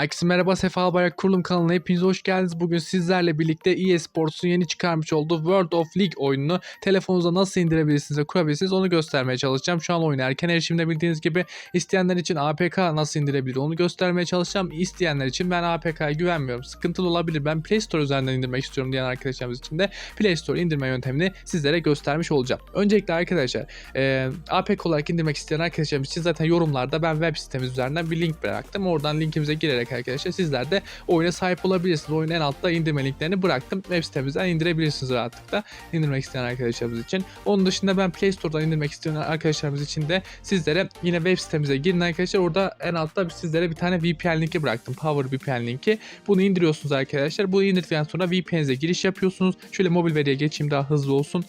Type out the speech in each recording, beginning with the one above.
Herkese merhaba Sefa Bayrak Kurulum kanalına hepiniz hoş geldiniz. Bugün sizlerle birlikte EA Sports'un yeni çıkarmış olduğu World of League oyununu telefonunuza nasıl indirebilirsiniz ve kurabilirsiniz onu göstermeye çalışacağım. Şu an oyun erken erişimde bildiğiniz gibi isteyenler için APK nasıl indirebilir onu göstermeye çalışacağım. İsteyenler için ben APK'ya güvenmiyorum. Sıkıntılı olabilir. Ben Play Store üzerinden indirmek istiyorum diyen arkadaşlarımız için de Play Store indirme yöntemini sizlere göstermiş olacağım. Öncelikle arkadaşlar e, APK olarak indirmek isteyen arkadaşlarımız için zaten yorumlarda ben web sitemiz üzerinden bir link bıraktım. Oradan linkimize girerek arkadaşlar sizler de oyuna sahip olabilirsiniz. Oyunun en altta indirme linklerini bıraktım. Web sitemizden indirebilirsiniz rahatlıkla indirmek isteyen arkadaşlarımız için. Onun dışında ben Play Store'dan indirmek isteyen arkadaşlarımız için de sizlere yine web sitemize girin arkadaşlar. Orada en altta sizlere bir tane VPN linki bıraktım. Power VPN linki. Bunu indiriyorsunuz arkadaşlar. Bunu indirdikten sonra VPN'inize giriş yapıyorsunuz. Şöyle mobil veriye geçeyim daha hızlı olsun.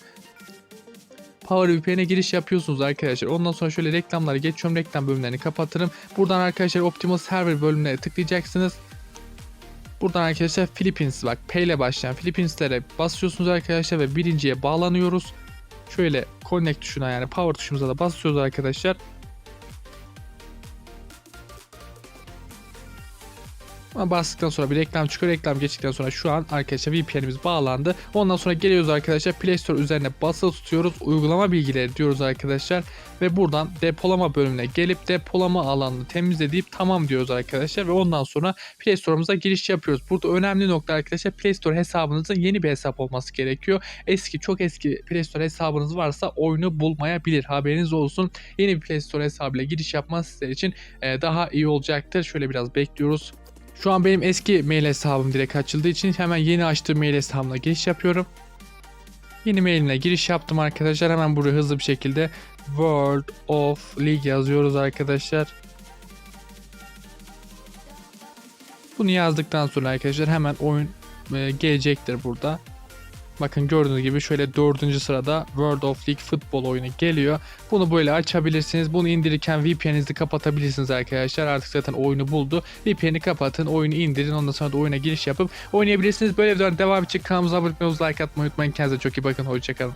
Power VPN'e giriş yapıyorsunuz arkadaşlar. Ondan sonra şöyle reklamları geçiyorum. Reklam bölümlerini kapatırım. Buradan arkadaşlar Optimal Server bölümüne tıklayacaksınız. Buradan arkadaşlar Philippines bak P ile başlayan Philippineslere basıyorsunuz arkadaşlar ve birinciye bağlanıyoruz. Şöyle connect tuşuna yani power tuşumuza da basıyoruz arkadaşlar. Ama bastıktan sonra bir reklam çıkıyor. Reklam geçtikten sonra şu an arkadaşlar VPN'imiz bağlandı. Ondan sonra geliyoruz arkadaşlar Play Store üzerine basılı tutuyoruz. Uygulama bilgileri diyoruz arkadaşlar. Ve buradan depolama bölümüne gelip depolama alanını temizle deyip tamam diyoruz arkadaşlar. Ve ondan sonra Play Store'umuza giriş yapıyoruz. Burada önemli nokta arkadaşlar Play Store hesabınızın yeni bir hesap olması gerekiyor. Eski çok eski Play Store hesabınız varsa oyunu bulmayabilir. Haberiniz olsun. Yeni bir Play Store hesabıyla giriş yapmanız sizler için e, daha iyi olacaktır. Şöyle biraz bekliyoruz. Şu an benim eski mail hesabım direkt açıldığı için hemen yeni açtığım mail hesabımla giriş yapıyorum. Yeni mailimle giriş yaptım arkadaşlar. Hemen buraya hızlı bir şekilde World of League yazıyoruz arkadaşlar. Bunu yazdıktan sonra arkadaşlar hemen oyun e, gelecektir burada. Bakın gördüğünüz gibi şöyle dördüncü sırada World of League futbol oyunu geliyor. Bunu böyle açabilirsiniz. Bunu indirirken VPN'inizi kapatabilirsiniz arkadaşlar. Artık zaten oyunu buldu. VPN'i kapatın, oyunu indirin. Ondan sonra da oyuna giriş yapıp oynayabilirsiniz. Böyle videoların devam için kanalımıza abone olmayı, like atmayı unutmayın. Kendinize çok iyi bakın. Hoşçakalın.